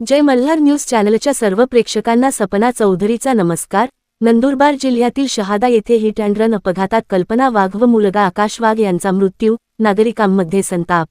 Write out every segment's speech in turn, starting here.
जय Malhar news चॅनलच्या सर्व प्रेक्षकांना सपना चौधरीचा नमस्कार. नंदुरबार जिल्ह्यातील शहादा येथे हिट अँड रन अपघातात कल्पना वाघ व मुलगा आकाश वाघ यांचा मृत्यू नागरिकांमध्ये संताप.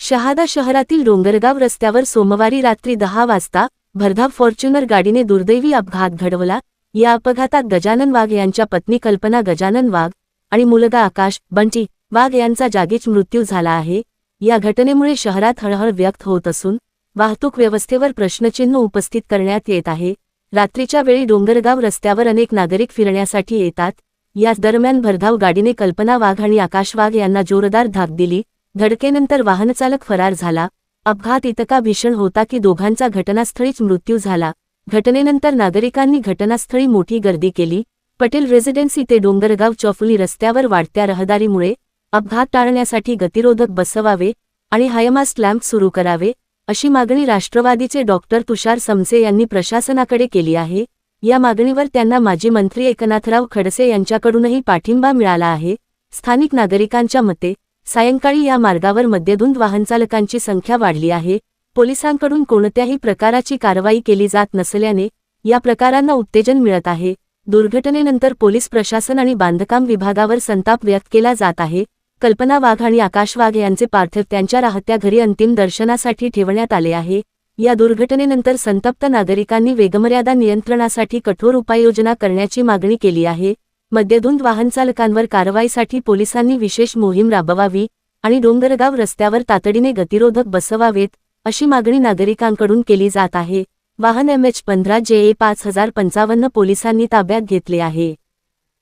शहादा शहरातील डोंगरगाव रस्त्यावर सोमवारी रात्री दहा वाजता भरधाव फॉर्च्युनर गाडीने दुर्दैवी अपघात घडवला. या अपघातात गजानन वाघ यांच्या पत्नी कल्पना गजानन वाघ आणि मुलगा आकाश बंटी वाघ यांचा जागीच मृत्यू झाला आहे. या घटनेमुळे शहरात हळहळ व्यक्त होत असून वाहतूक व्यवस्थेवर प्रश्नचिन्ह उपस्थित करण्यात येत आहे. रात्रीच्या वेळी डोंगरगाव रस्त्यावर अनेक नागरिक फिरण्यासाठी येतात. याच दरम्यान भरधाव गाडीने कल्पना वाघ आणि आकाश वाघ यांना जोरदार धाक दिली. धडकेनंतर वाहनचालक फरार झाला. अपघात इतका भीषण होता की दोघांचा घटनास्थळीच मृत्यू झाला. घटनेनंतर नागरिकांनी घटनास्थळी मोठी गर्दी केली. पटेल रेसिडेन्सी ते डोंगरगाव चौफुली रस्त्यावर वाढत्या रहदारीमुळे अपघात टाळण्यासाठी गतिरोधक बसवावे आणि हायमास्ट लॅम्प सुरू करावे. अशी मागणी राष्ट्रवादीचे डॉक्टर तुषार समसे यांनी प्रशासनाकडे केली आहे. या मागणीवर त्यांना माजी मंत्री एकनाथराव खडसे यांच्याकडूनही पाठिंबा मिळाला आहे. स्थानिक नागरिकांच्या मते सायंकाळी या मार्गावर मद्यधुंद वाहनचालकांची संख्या वाढली आहे. पोलिसांकडून कोणत्याही प्रकाराची कारवाई केली जात नसल्याने या प्रकारांना उत्तेजन मिळत आहे. दुर्घटनेनंतर पोलीस प्रशासन आणि बांधकाम विभागावर संताप व्यक्त केला जात आहे. कल्पना वाघ आणि आकाश वाघ यांचे पार्थिव त्यांच्या राहत्या घरी अंतिम दर्शनासाठी ठेवण्यात आले आहे. या दुर्घटनेनंतर संतप्त नागरिकांनी वेगमर्यादा नियंत्रणासाठी कठोर उपाययोजना करण्याची मागणी केली आहे. मद्यधुंद वाहनचालकांवर कारवाईसाठी पोलिसांनी विशेष मोहीम राबवावी आणि डोंगरगाव रस्त्यावर तातडीने गतिरोधक बसवावेत अशी मागणी नागरिकांकडून केली जात आहे. वाहन एम एच पंधरा जे ए पाच हजार पंचावन्न पोलिसांनी ताब्यात घेतले आहे.